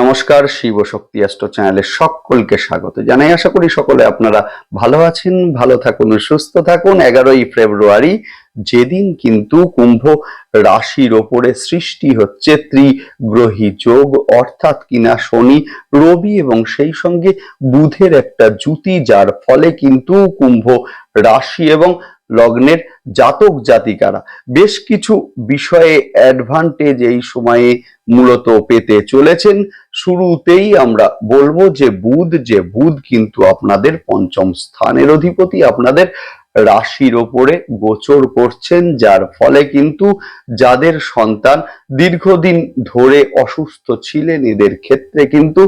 নমস্কার, শিব শক্তি অ্যাস্ট্রো চ্যানেলে সকলকে স্বাগত জানাই। আশা করি সকলে আপনারা ভালো আছেন, ভালো থাকুন, সুস্থ থাকুন। এগারোই ফেব্রুয়ারি, যেদিন কিন্তু কুম্ভ রাশির ওপরে সৃষ্টি হচ্ছে ত্রিগ্রহী যোগ। অর্থাৎ কিনা শনি, রবি এবং সেই সঙ্গে বুধের একটা জুতি যার ফলে কিন্তু কুম্ভ রাশি এবং লগ্নের জাতক জাতিকারা। বেশ কিছু বিষয়ে অ্যাডভান্টেজ এই সময়ে মূলত পেতে চলেছেন। শুরুতেই আমরা বলব যে বুধ যে বুধ কিন্তু আপনাদের পঞ্চম স্থানের অধিপতি, আপনাদের রাশির ওপরে গোচর করছেন, যার ফলে কিন্তু যাদের সন্তান দীর্ঘদিন ধরে অসুস্থ ছিলেন, এদের ক্ষেত্রে কিন্তু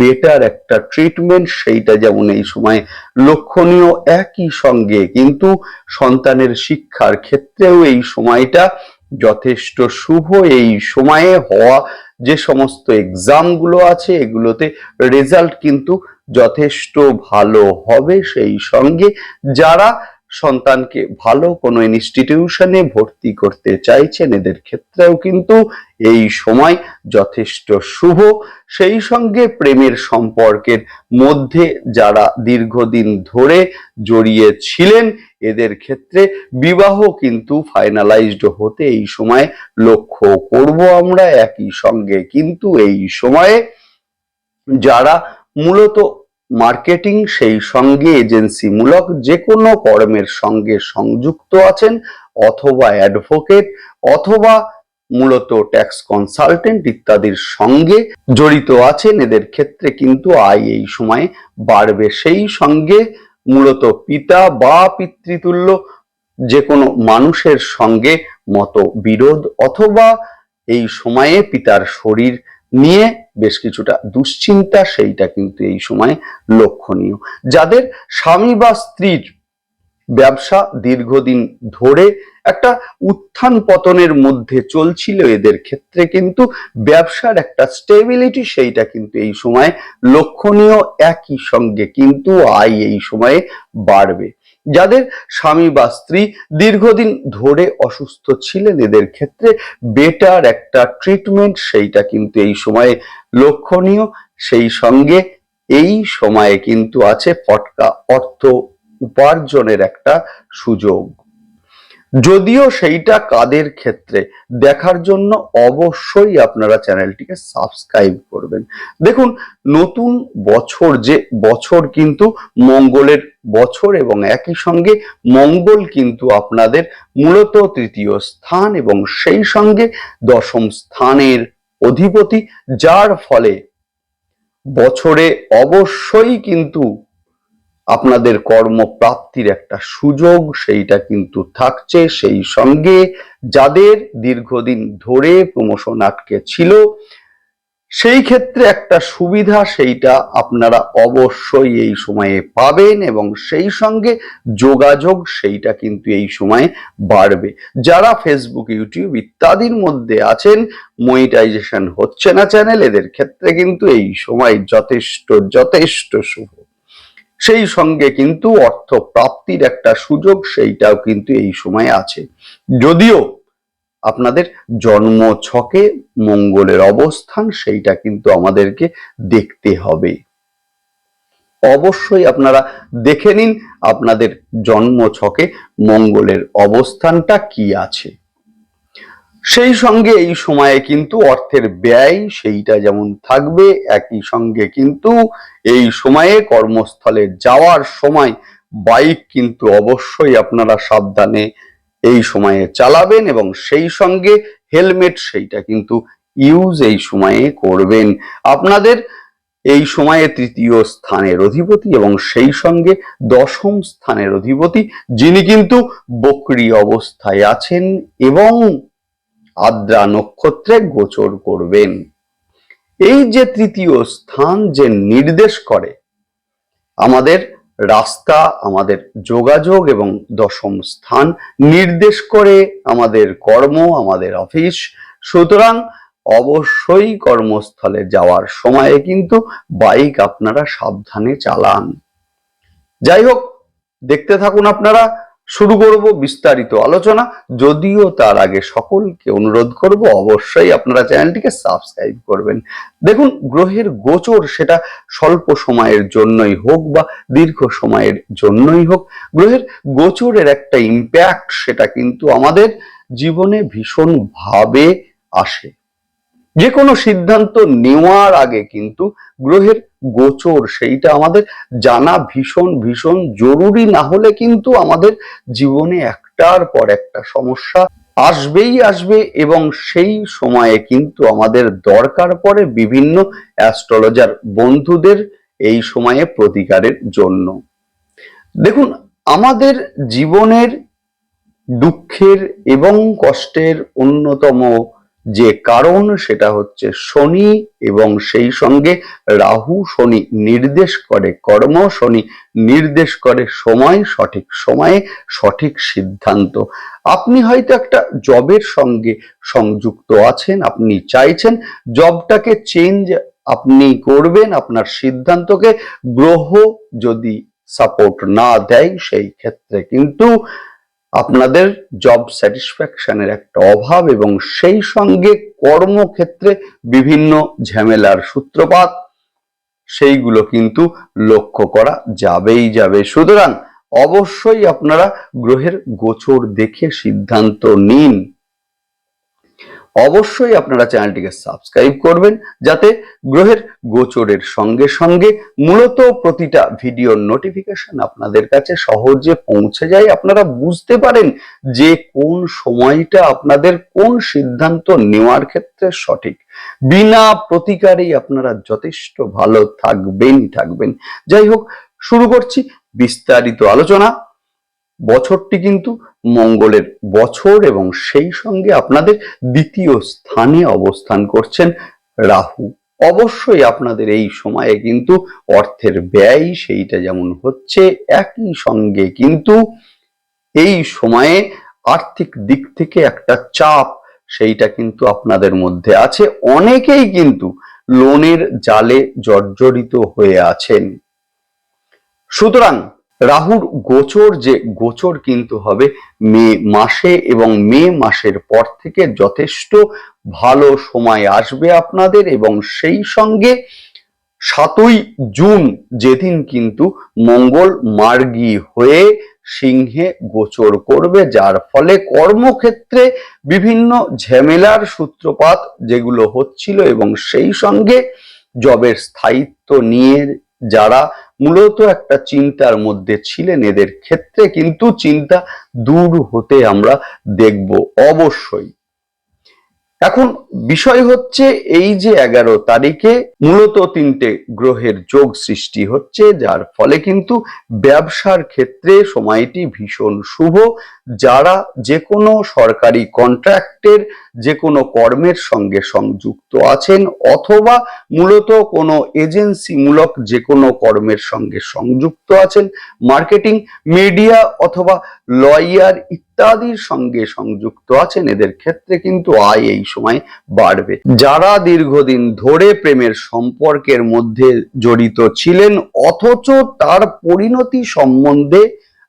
বেটার একটা ট্রিটমেন্ট সেইটা যেমন এই সময় লক্ষণীয়, একই সঙ্গে কিন্তু সন্তানের শিক্ষার ক্ষেত্রেও এই সময়টা যথেষ্ট শুভ। এই সময়ে হওয়া যে সমস্ত এক্সামগুলো আছে, এগুলোতে রেজাল্ট কিন্তু যথেষ্ট ভালো হবে। সেই সঙ্গে যারা সন্তানকে ভালো কোনো ইনস্টিটিউশনে ভর্তি করতে চাইছেন, এদের ক্ষেত্রেও কিন্তু এই সময় যথেষ্ট শুভ। সেই সঙ্গে প্রেমের সম্পর্কের মধ্যে যারা দীর্ঘদিন ধরে জড়িয়ে ছিলেন এদের ক্ষেত্রে বিবাহ কিন্তু ফাইনালাইজড হতে এই সময় লক্ষ্য করব আমরা একই সঙ্গে। কিন্তু এই সময়ে যারা মূলত মার্কেটিং সেই সঙ্গে এজেন্সিমূলক যে কোনো কর্মের সঙ্গে সংযুক্ত আছেন অথবা অ্যাডভোকেট অথবা মূলত ট্যাক্স কনসালটেন্ট ইত্যাদির সঙ্গে জড়িত আছেন। এদের ক্ষেত্রে কিন্তু আয় এই সময়ে বাড়বে। সেই সঙ্গে মূলত পিতা বা পিতৃতুল্য যে কোনো মানুষের সঙ্গে মত বিরোধ অথবা এই সময়ে পিতার শরীর নিয়ে বেশ কিছুটা দুশ্চিন্তা সেইটা কিন্তু এই সময় লক্ষণীয়। যাদের স্বামী বা স্ত্রীর ব্যবসা দীর্ঘদিন ধরে একটা উত্থান পতনের মধ্যে চলছিল, এদের ক্ষেত্রে কিন্তু ব্যবসার একটা স্টেবিলিটি সেইটা কিন্তু এই সময় লক্ষণীয় একই সঙ্গে কিন্তু আয় এই সময়ে বাড়বে। যাদের স্বামী বা স্ত্রী দীর্ঘদিন ধরে অসুস্থ ছিলেন, এদের ক্ষেত্রে বেটার একটা ট্রিটমেন্ট সেইটা কিন্তু এই সময়ে লক্ষণীয়। সেই সঙ্গে এই সময়ে কিন্তু আছে ফটকা অর্থ উপার্জনের একটা সুযোগ। যদিও সেইটা কাদের ক্ষেত্রে, দেখার জন্য অবশ্যই আপনারা চ্যানেলটিকে সাবস্ক্রাইব করবেন। দেখুন, নতুন বছর যে বছর কিন্তু মঙ্গলের বছর এবং একই সঙ্গে মঙ্গল কিন্তু আপনাদের মূলত তৃতীয় স্থান এবং সেই সঙ্গে দশম স্থানের অধিপতি, যার ফলে বছরে অবশ্যই কিন্তু আপনাদের কর্মপ্রাপ্তির একটা সুযোগ, সেইটা কিন্তু থাকছে সেই সঙ্গে। যাদের দীর্ঘদিন ধরে প্রমোশন আটকে ছিল, সেই ক্ষেত্রে একটা সুবিধা সেইটা আপনারা অবশ্যই এই সময়ে পাবেন এবং সেই সঙ্গে যোগাযোগ সেইটা কিন্তু এই সময়ে বাড়বে। যারা ফেসবুক ইউটিউব ইত্যাদির মধ্যে আছেন মনিটাইজেশন হচ্ছে না চ্যানেল এদের ক্ষেত্রে কিন্তু এই সময় যথেষ্ট যথেষ্ট শুভ। সেই সঙ্গে কিন্তু অর্থ প্রাপ্তির একটা সুযোগ সেইটাও কিন্তু এই সময় আছে। যদিও আপনাদের জন্ম ছকে মঙ্গলের অবস্থান সেইটা কিন্তু আমাদেরকে দেখতে হবে। অবশ্যই আপনারা দেখে নিন আপনাদের জন্ম ছকে মঙ্গলের অবস্থানটা কি আছে। সেই সঙ্গে এই সময়ে কিন্তু অর্থের ব্যয় সেইটা যেমন থাকবে, একই সঙ্গে কিন্তু এই সময়ে কর্মস্থলে যাওয়ার সময় বাইক কিন্তু অবশ্যই আপনারা সাবধানে এই সময়ে চালাবেন এবং সেই সঙ্গে হেলমেট সেইটা কিন্তু ইউজ এই সময়ে করবেন। আপনাদের এই সময়ে তৃতীয় স্থানের অধিপতি এবং সেই সঙ্গে দশম স্থানের অধিপতি, যিনি কিন্তু বকরি অবস্থায় আছেন এবং আদ্রা নক্ষত্রে গোচর করবেন। এই যে তৃতীয় স্থান যে নির্দেশ করে, আমাদের রাস্তা, আমাদের যোগাযোগ এবং দশম স্থান নির্দেশ করে আমাদের কর্ম, আমাদের অফিস। সুতরাং অবশ্যই কর্মস্থলে যাওয়ার সময়ে কিন্তু বাইক আপনারা সাবধানে চালান। যাই হোক, দেখতে থাকুন আপনারা। শুরু করব বিস্তারিত আলোচনা। যদিও তার আগে সকলকে অনুরোধ করব, অবশ্যই আপনারা চ্যানেলটিকে সাবস্ক্রাইব করবেন। দেখুন, গ্রহের গোচর সেটা স্বল্প সময়ের জন্যই হোক বা দীর্ঘ সময়ের জন্যই হোক, গ্রহের গোচরের একটা ইম্প্যাক্ট সেটা কিন্তু আমাদের জীবনে ভীষণ ভাবে আসে। যে কোনো সিদ্ধান্ত নেওয়ার আগে কিন্তু গ্রহের গোচর, সেইটা আমাদের জানা ভীষণ ভীষণ জরুরি না হলে কিন্তু আমাদের জীবনে একটার পর একটা সমস্যা আসবেই আসবে এবং সেই সময়ে কিন্তু আমাদের দরকার পড়ে বিভিন্ন অ্যাস্ট্রোলজার বন্ধুদের এই সময়ে প্রতিকারের জন্য। দেখুন, আমাদের জীবনের দুঃখের এবং কষ্টের অন্যতম যে কারণ সেটা হচ্ছে শনি এবং সেই সঙ্গে রাহু শনি নির্দেশ করে কর্ম, শনি নির্দেশ করে সময়, সঠিক সময়ে সঠিক সিদ্ধান্ত। আপনি হয়তো একটা জবের সঙ্গে সংযুক্ত আছেন, আপনি চাইছেন জবটাকে চেঞ্জ আপনি করবেন, আপনার সিদ্ধান্তকে গ্রহ যদি সাপোর্ট না দেয়, সেই ক্ষেত্রে কিন্তু আপনাদের জব স্যাটিসফ্যাকশনের একটা অভাব এবং সেই সঙ্গে কর্মক্ষেত্রে বিভিন্ন ঝামেলার সূত্রপাত, সেইগুলো কিন্তু লক্ষ্য করা যাবেই যাবে। সুতরাং অবশ্যই আপনারা গ্রহের গোচর দেখে সিদ্ধান্ত নিন। অবশ্যই আপনারা চ্যানেলটিকে সাবস্ক্রাইব করবেন যাতে গ্রহের গোচরের সঙ্গে সঙ্গে মূলত প্রতিটা ভিডিওর নোটিফিকেশন আপনাদের কাছে সহজে পৌঁছে যায়। আপনারা বুঝতে পারেন যে কোন সময়টা আপনাদের কোন সিদ্ধান্ত নেওয়ার ক্ষেত্রে সঠিক। বিনা প্রতিকারেই আপনারা যথেষ্ট ভালো থাকবেনই থাকবেন। যাই হোক, শুরু করছি বিস্তারিত আলোচনা। বছরটি কিন্তু মঙ্গলের বছর এবং সেই সঙ্গে আপনাদের দ্বিতীয় স্থানে অবস্থান করছেন রাহু। অবশ্যই আপনাদের এই সময়ে কিন্তু অর্থের ব্যয় সেইটা যেমন হচ্ছে, একই সঙ্গে কিন্তু এই সময়ে আর্থিক দিক থেকে একটা চাপ সেইটা কিন্তু আপনাদের মধ্যে আছে। অনেকেই কিন্তু লোনের জালে জর্জরিত হয়ে আছেন। সুতরাং রাহুর গোচর যে গোচর কিন্তু হবে মে মাসে এবং মে মাসের পর থেকে যথেষ্ট ভালো সময় আসবে আপনাদের এবং সেই সঙ্গে সাতই জুন যেদিন কিন্তু মঙ্গল মার্গী হয়ে সিংহে গোচর করবে, যার ফলে কর্মক্ষেত্রে বিভিন্ন ঝামেলার সূত্রপাত যেগুলো হচ্ছিল এবং সেই সঙ্গে জবের স্থায়িত্ব নিয়ে যারা মূলত একটা চিন্তার মধ্যে ছিলেন এদের ক্ষেত্রে, কিন্তু চিন্তা দূর হতে আমরা দেখব অবশ্যই। এখন বিষয় হচ্ছে এই যে এগারো তারিখে মূলত তিনটে গ্রহের যোগ সৃষ্টি হচ্ছে, যার ফলে কিন্তু ব্যবসার ক্ষেত্রে সময়টি ভীষণ শুভ। যারা যে কোনো সরকারি কন্ট্রাক্টের যে কোনো কর্মের সঙ্গে সংযুক্ত আছেন অথবা মূলত কোনো এজেন্সিমূলক যে কোনো কর্মের সঙ্গে সংযুক্ত আছেন, মার্কেটিং, মিডিয়া অথবা লয়ার ইত্যাদির সঙ্গে সংযুক্ত আছেন, এদের ক্ষেত্রে কিন্তু আয় এই সময় বাড়বে। যারা দীর্ঘদিন ধরে প্রেমের সম্পর্কের মধ্যে জড়িত ছিলেন, অথচ তার পরিণতি সম্বন্ধে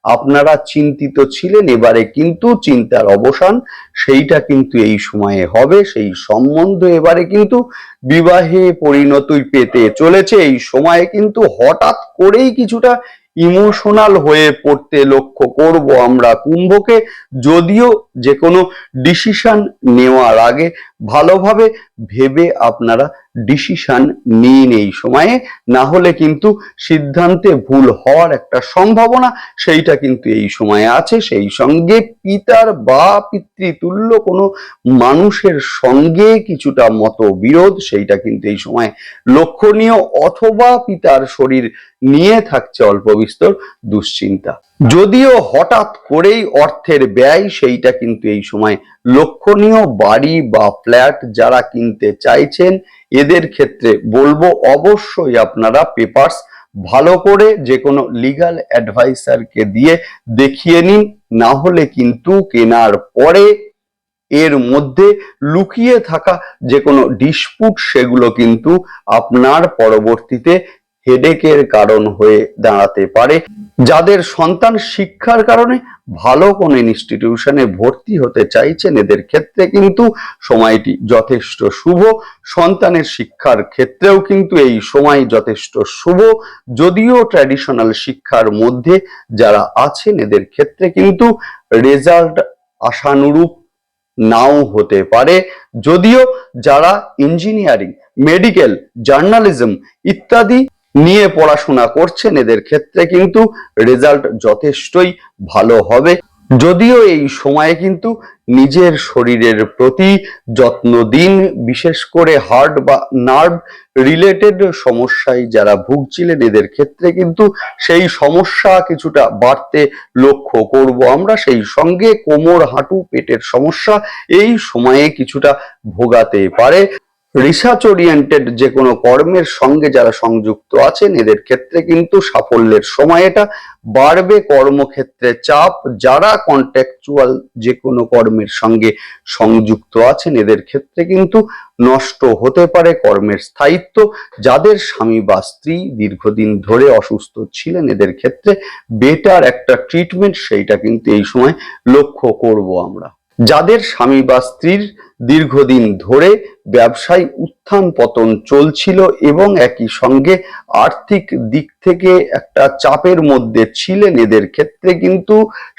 আপনারা চিন্তিত ছিলেন, এবারে কিন্তু চিন্তার অবসান, সেইটা কিন্তু এই সময়ে হবে, সেই সম্বন্ধ এবারে কিন্তু বিবাহে পরিণতি পেতে চলেছে, এই সময়ে কিন্তু হঠাৎ করেই কিছুটা ইমোশনাল হয়ে পড়তে লক্ষ্য করব আমরা কুম্ভকে, যদিও যে কোনো ডিসিশন নেওয়ার আগে ভালোভাবে ভেবে আপনারা ডিসিশন নিন এই সময়ে। না হলে কিন্তু সিদ্ধান্তে ভুল হওয়ার একটা সম্ভাবনা সেইটা কিন্তু এই সময়ে আছে। সেই সঙ্গে পিতার বা পিতৃতুল্য কোনো মানুষের সঙ্গে কিছুটা মতবিরোধ সেইটা কিন্তু এই সময় লক্ষণীয় অথবা পিতার শরীর নিয়ে থাকছে অল্প বিস্তর দুশ্চিন্তা। যদিও হঠাৎ করেই অর্থের ব্যয় সেইটা কিন্তু এই সময় লক্ষণীয় বাড়ি বা ফ্ল্যাট যারা কিনতে চাইছেন, এদের ক্ষেত্রে বলব অবশ্যই আপনারা পেপারস ভালো করে যে কোনো লিগাল অ্যাডভাইসারকে দিয়ে দেখিয়ে নিন না হলে কিন্তু কেনার পরে এর মধ্যে লুকিয়ে থাকা যে কোনো ডিসপুট সেগুলো কিন্তু আপনার পরবর্তীতে হেডেকের কারণ হয়ে দাঁড়াতে পারে। যাদের সন্তান শিক্ষার কারণে ভালো কোনো ইনস্টিটিউশনে ভর্তি হতে চাইছেন এদের ক্ষেত্রে কিন্তু সময়টি যথেষ্ট শুভ। সন্তানের শিক্ষার ক্ষেত্রেও কিন্তু এই সময় যথেষ্ট শুভ। যদিও ট্র্যাডিশনাল শিক্ষার মধ্যে যারা আছেন এদের ক্ষেত্রে কিন্তু রেজাল্ট আশানুরূপ নাও হতে পারে। যদিও যারা ইঞ্জিনিয়ারিং মেডিকেল জার্নালিজম ইত্যাদি নিয়ে পড়াশোনা করছেন, এদের ক্ষেত্রে কিন্তু রেজাল্ট যথেষ্টই ভালো হবে। যদিও এই সময়ে কিন্তু নিজের শরীরের প্রতি যত্ন দিন, বিশেষ করে হার্ট বা নার্ভ রিলেটেড সমস্যায় যারা ভুগছিলেন, এদের ক্ষেত্রে কিন্তু সেই সমস্যা কিছুটা বাড়তে লক্ষ্য করব আমরা। সেই সঙ্গে কোমর, হাঁটু, পেটের সমস্যা এই সময়ে কিছুটা ভোগাতে পারে। রিসার্চ ওরিয়েন্টেড যে কোনো কর্মের সঙ্গে যারা সংযুক্ত আছেন, এদের ক্ষেত্রে কিন্তু সাফল্যের সময় এটা। বাড়বে কর্মক্ষেত্রে চাপ। যারা কন্ট্যাকচুয়াল যে কোনো কর্মের সঙ্গে সংযুক্ত আছেন, এদের ক্ষেত্রে কিন্তু নষ্ট হতে পারে কর্মের স্থায়িত্ব। যাদের স্বামী বা স্ত্রী দীর্ঘদিন ধরে অসুস্থ ছিলেন, এদের ক্ষেত্রে বেটার একটা ট্রিটমেন্ট সেইটা কিন্তু এই সময় লক্ষ্য করব আমরা। যাদের স্বামী বা স্ত্রীর দীর্ঘদিন ধরে ব্যবসায় উত্থান পতন চলছিল এবং একই সঙ্গে আর্থিক দিক থেকে একটা চাপের মধ্যে ছিলেন এদের ক্ষেত্রে কিন্তু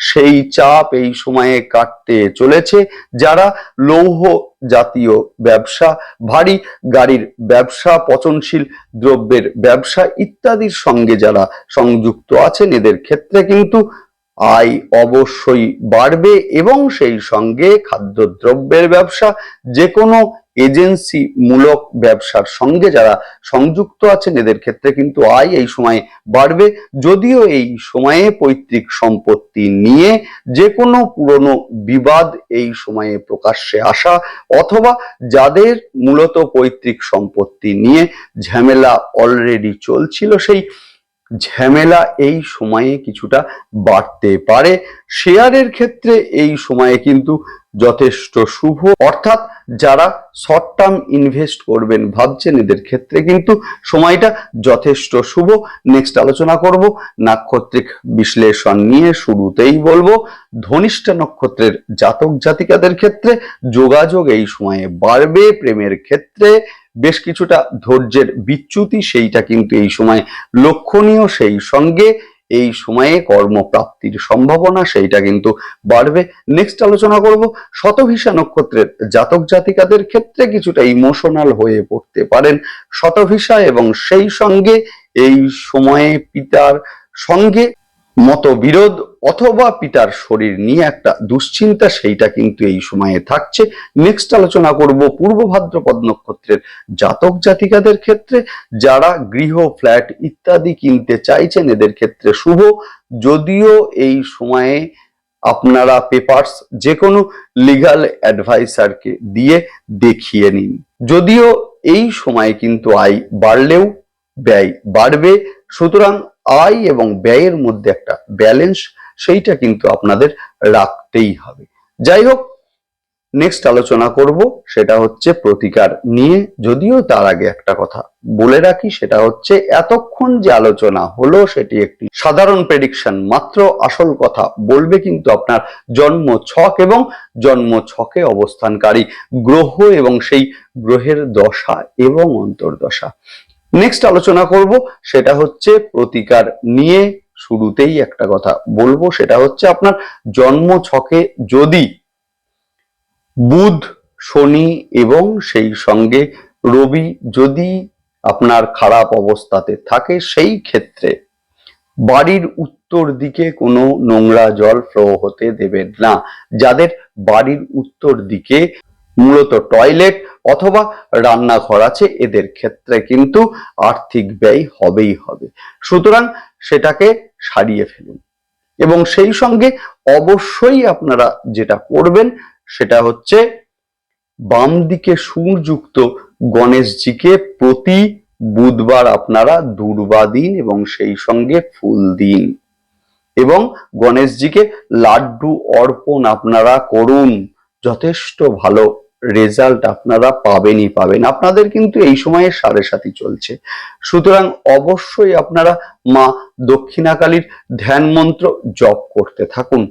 সেই চাপ এই সময়ে কাটতে চলেছে। যারা লৌহ জাতীয় ব্যবসা, ভারী গাড়ির ব্যবসা, পচনশীল দ্রব্যের ব্যবসা ইত্যাদির সঙ্গে যারা সংযুক্ত আছেন এদের ক্ষেত্রে কিন্তু আয় অবশ্যই বাড়বে এবং সেই সঙ্গে খাদ্যদ্রব্যের ব্যবসা যে কোনো এজেন্সি মূলক ব্যবসার সঙ্গে যারা সংযুক্ত আছেন, এদের ক্ষেত্রে কিন্তু আয় এই সময়ে বাড়বে। যদিও এই সময়ে পৈতৃক সম্পত্তি নিয়ে যে কোনো পুরনো বিবাদ এই সময়ে প্রকাশ্যে আসা অথবা যাদের মূলত পৈতৃক সম্পত্তি নিয়ে ঝামেলা অলরেডি চলছিল, সেই ঝামেলা এই সময়ে কিছুটা বাড়তে পারে। শেয়ারের ক্ষেত্রে এই সময়ে কিন্তু যথেষ্ট শুভ। অর্থাৎ যারা শর্ট টার্ম ইনভেস্ট করবেন ভাবছেন, এদের ক্ষেত্রে কিন্তু সময়টা যথেষ্ট শুভ। নেক্সট আলোচনা করব, নাক্ষত্রিক বিশ্লেষণ নিয়ে শুরুতেই বলব। ধনিষ্ঠা নক্ষত্রের জাতক জাতিকাদের ক্ষেত্রে যোগাযোগ এই সময়ে বাড়বে। প্রেমের ক্ষেত্রে বেশ কিছুটা ধৈর্যের বিচ্যুতি সেইটা কিন্তু এই সময় লক্ষণীয় সেই সঙ্গে এই সময়ে কর্মপ্রাপ্তির সম্ভাবনা সেইটা কিন্তু বাড়বে। নেক্সট আলোচনা করব শতভিসা নক্ষত্রের জাতক জাতিকাদের ক্ষেত্রে কিছুটা ইমোশনাল হয়ে পড়তে পারেন শতভিসা এবং সেই সঙ্গে এই সময়ে পিতার সঙ্গে মতবিরোধ অথবা পিতার শরীর নিয়ে একটা দুশ্চিন্তা সেইটা কিন্তু এই সময়ে থাকছে। নেক্সট আলোচনা করব পূর্ব ভাদ্রপদ নক্ষত্রের জাতক জাতিকাদের ক্ষেত্রে। যারা গৃহ, ফ্ল্যাট ইত্যাদি কিনতে চাইছেন, এদের ক্ষেত্রে শুভ। যদিও এই সময়ে আপনারা পেপারস যে কোনো লিগাল অ্যাডভাইসারকে দিয়ে দেখিয়ে নিন। যদিও এই সময়ে কিন্তু আয় বাড়লেও ব্যয় বাড়বে। সুতরাং আয় এবং ব্যয়ের মধ্যে একটা ব্যালেন্স সেইটা কিন্তু আপনাদের রাখতেই হবে। যাই হোক নেক্সট আলোচনা করব, সেটা হচ্ছে প্রতিকার নিয়ে। যদিও তার আগে একটা কথা বলে রাখি, সেটা হচ্ছে এতক্ষণ যে আলোচনা হলো, সেটি একটি সাধারণ প্রেডিকশন মাত্র। আসল কথা বলবে কিন্তু আপনার জন্ম ছক এবং জন্ম ছকে অবস্থানকারী গ্রহ এবং সেই গ্রহের দশা এবং অন্তর্দশা। নেক্সট আলোচনা করব, সেটা হচ্ছে প্রতিকার নিয়ে। শুরুতেই একটা কথা বলব, সেটা হচ্ছে আপনার জন্ম ছকে যদি বুধ, শনি এবং সেই সঙ্গে রবি যদি আপনার খারাপ অবস্থাতে থাকে, সেই ক্ষেত্রে বাড়ির উত্তর দিকে কোনো নোংরা জল ফ্লো হতে দেবেন না। যাদের বাড়ির উত্তর দিকে মূলত টয়লেট অথবা রান্নাঘর আছে, এদের ক্ষেত্রে কিন্তু আর্থিক ব্যয় হবেই হবে। সুতরাং সেটাকে সারিয়ে ফেলুন। এবং সেই সঙ্গে অবশ্যই আপনারা যেটা করবেন, সেটা হচ্ছে বাম দিকে সুরযুক্ত গণেশজিকে প্রতি বুধবার আপনারা দুর্বা দিন এবং সেই সঙ্গে ফুল দিন। এবং গণেশজিকে লাড্ডু অর্পণ আপনারা করুন, যথেষ্ট ভালো। রেজাল্ট আপনারা পাবেনই পাবেন। আপনাদের কিন্তু এই সময়ে সাড়ে সাথী চলছে। সুতরাং অবশ্যই আপনারা মা দক্ষিণাকালীর ধ্যান মন্ত্র জপ করতে থাকুন।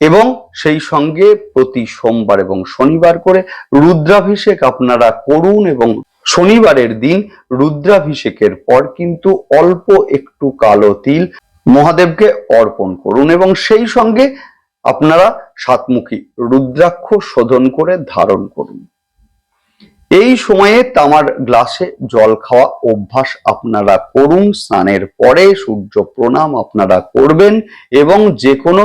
এবং সেই সঙ্গে প্রতি সোমবার এবং শনিবার করে রুদ্রাভিষেক আপনারা করুন এবং শনিবারের দিন রুদ্রাভিষেকের পর কিন্তু অল্প একটু কালো তিল মহাদেবকে অর্পণ করুন এবং সেই সঙ্গে আপনারা সাতমুখী রুদ্রাক্ষ শোধন করে ধারণ করুন। এই সময়ে তামার গ্লাসে জল খাওয়া অভ্যাস আপনারা করুন, স্নানের পরে সূর্য প্রণাম আপনারা করবেন এবং যে কোনো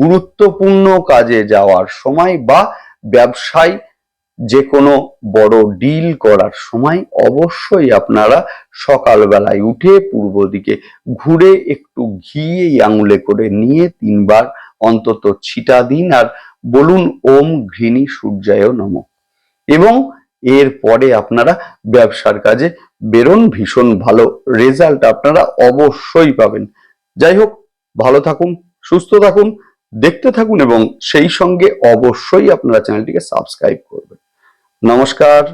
গুরুত্বপূর্ণ কাজে যাওয়ার সময় বা ব্যবসায় যে কোনো বড় ডিল করার সময় অবশ্যই আপনারা সকালবেলায় উঠে পূর্ব দিকে ঘুরে একটু ঘি এই আঙুলে করে নিয়ে তিনবার অন্তত ছিটা দিন আর বলুন, ওম ঘৃণী সূর্যায় নম। এবং এরপরে আপনারা ব্যবসার কাজে বেরোন, ভীষণ ভালো রেজাল্ট আপনারা অবশ্যই পাবেন। যাই হোক, ভালো থাকুন, সুস্থ থাকুন, দেখতে থাকুন এবং সেই সঙ্গে অবশ্যই আপনারা চ্যানেলটিকে সাবস্ক্রাইব করবেন। নমস্কার।